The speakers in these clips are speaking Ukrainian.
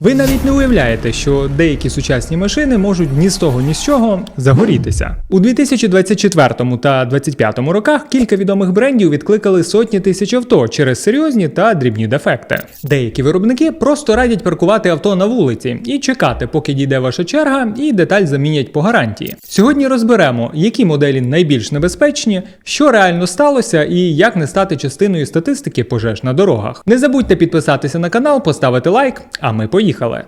Ви навіть не уявляєте, що деякі сучасні машини можуть ні з того, ні з чого загорітися. У 2024 та 2025 роках кілька відомих брендів відкликали сотні тисяч авто через серйозні та дрібні дефекти. Деякі виробники просто радять паркувати авто на вулиці і чекати, поки дійде ваша черга, і деталь замінять по гарантії. Сьогодні розберемо, які моделі найбільш небезпечні, що реально сталося, і як не стати частиною статистики пожеж на дорогах. Не забудьте підписатися на канал, поставити лайк, а ми поїхали.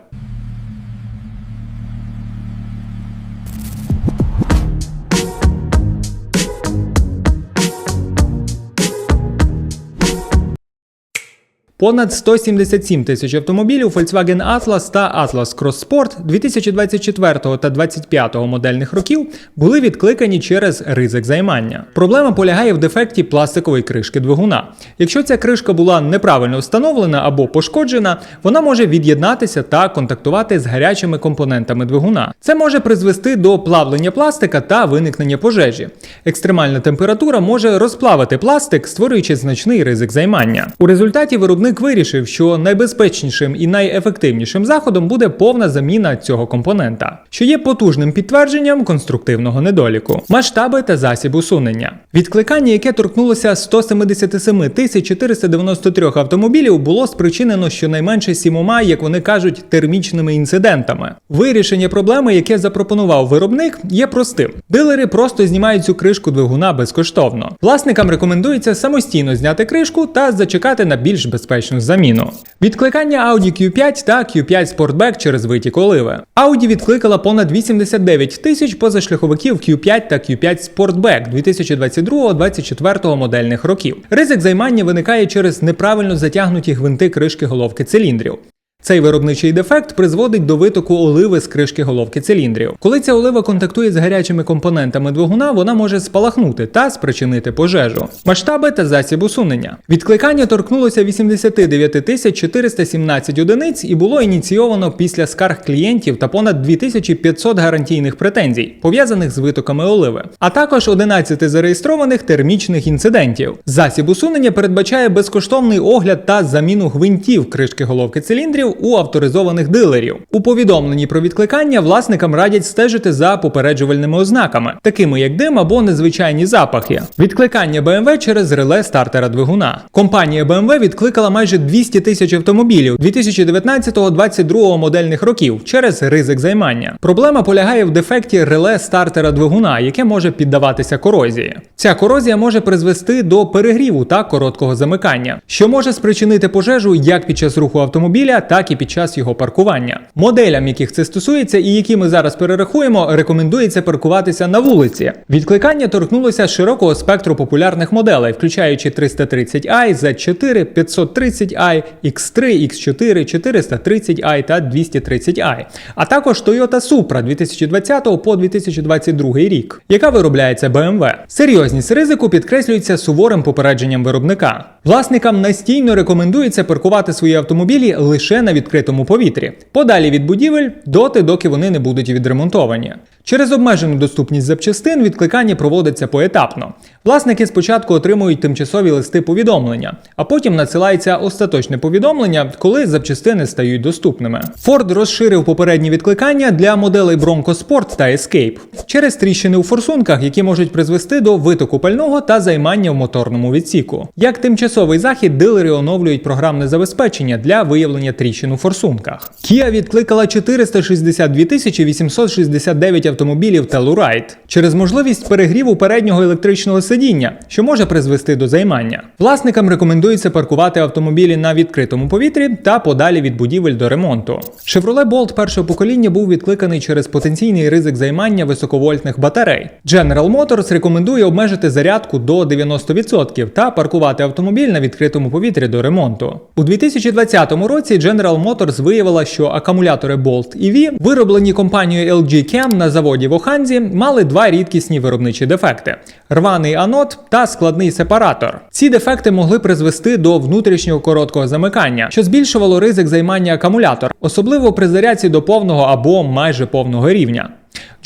Понад 177 тисяч автомобілів Volkswagen Atlas та Atlas Cross Sport 2024 та 2025 модельних років були відкликані через ризик займання. Проблема полягає в дефекті пластикової кришки двигуна. Якщо ця кришка була неправильно встановлена або пошкоджена, вона може від'єднатися та контактувати з гарячими компонентами двигуна. Це може призвести до плавлення пластика та виникнення пожежі. Екстремальна температура може розплавити пластик, створюючи значний ризик займання. У результаті виробник вирішив, що найбезпечнішим і найефективнішим заходом буде повна заміна цього компонента, що є потужним підтвердженням конструктивного недоліку, масштаби та засіб усунення. Відкликання, яке торкнулося 177 тисяч 493 автомобілів, було спричинено щонайменше сімома, як вони кажуть, термічними інцидентами. Вирішення проблеми, яке запропонував виробник, є простим. Дилери просто знімають цю кришку двигуна безкоштовно. Власникам рекомендується самостійно зняти кришку та зачекати на більш безпечну заміну. Відкликання Audi Q5 та Q5 Sportback через виті коливи. Audi відкликала понад 89 тисяч позашляховиків Q5 та Q5 Sportback 2022-2024 модельних років. Ризик займання виникає через неправильно затягнуті гвинти кришки головки циліндрів. Цей виробничий дефект призводить до витоку оливи з кришки головки циліндрів. Коли ця олива контактує з гарячими компонентами двигуна, вона може спалахнути та спричинити пожежу. Масштаби та засіб усунення. Відкликання торкнулося 89 тисяч 417 одиниць і було ініційовано після скарг клієнтів та понад 2500 гарантійних претензій, пов'язаних з витоками оливи, а також 11 зареєстрованих термічних інцидентів. Засіб усунення передбачає безкоштовний огляд та заміну гвинтів кришки головки циліндрів у авторизованих дилерів. У повідомленні про відкликання власникам радять стежити за попереджувальними ознаками, такими як дим або незвичайні запахи. Відкликання BMW через реле стартера двигуна. Компанія BMW відкликала майже 200 тисяч автомобілів 2019-2022 модельних років через ризик займання. Проблема полягає в дефекті реле стартера двигуна, яке може піддаватися корозії. Ця корозія може призвести до перегріву та короткого замикання, що може спричинити пожежу як під час руху автомобіля, так і під час його паркування. Моделям, яких це стосується, і які ми зараз перерахуємо, рекомендується паркуватися на вулиці. Відкликання торкнулося широкого спектру популярних моделей, включаючи 330i, Z4, 530i, X3, X4, 430i та 230i, а також Toyota Supra 2020 по 2022 рік, яка виробляється BMW. Серйозність ризику підкреслюється суворим попередженням виробника. Власникам настійно рекомендується паркувати свої автомобілі лише на відкритому повітрі, подалі від будівель, доти, доки вони не будуть відремонтовані. Через обмежену доступність запчастин відкликання проводиться поетапно. Власники спочатку отримують тимчасові листи повідомлення, а потім надсилається остаточне повідомлення, коли запчастини стають доступними. Ford розширив попередні відкликання для моделей Bronco Sport та Escape через тріщини у форсунках, які можуть призвести до витоку пального та займання в моторному відсіку. Як тимчасовий захід, дилери оновлюють програмне забезпечення для виявлення тріщин у форсунках. Kia відкликала 462 тисячі 869 автомобілів Telluride через можливість перегріву переднього електричного сидіння, що може призвести до займання. Власникам рекомендується паркувати автомобілі на відкритому повітрі та подалі від будівель до ремонту. Chevrolet Bolt першого покоління був відкликаний через потенційний ризик займання високовольтних батарей. General Motors рекомендує обмежити зарядку до 90% та паркувати автомобіль на відкритому повітрі до ремонту. У 2020 році General Motors виявила, що акумулятори Bolt EV, вироблені компанією LG Chem на заводі в Оханзі, мали два рідкісні виробничі дефекти: рваний анод та складний сепаратор. Ці дефекти могли призвести до внутрішнього короткого замикання, що збільшувало ризик займання акумулятора, особливо при зарядці до повного або майже повного рівня.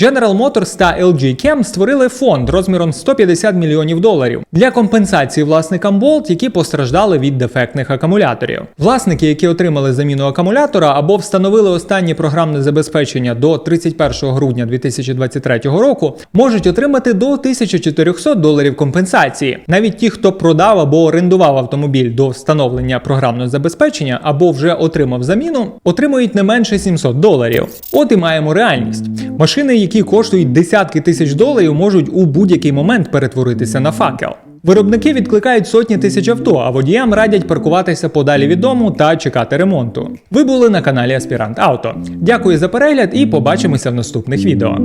General Motors та LG Chem створили фонд розміром 150 мільйонів доларів для компенсації власникам Bolt, які постраждали від дефектних акумуляторів. Власники, які отримали заміну акумулятора або встановили останнє програмне забезпечення до 31 грудня 2023 року, можуть отримати до 1400 доларів компенсації. Навіть ті, хто продав або орендував автомобіль до встановлення програмного забезпечення або вже отримав заміну, отримують не менше 700 доларів. От і маємо реальність. Машини, які коштують десятки тисяч доларів, можуть у будь-який момент перетворитися на факел. Виробники відкликають сотні тисяч авто, а водіям радять паркуватися подалі від дому та чекати ремонту. Ви були на каналі Аспірант Авто. Дякую за перегляд і побачимося в наступних відео.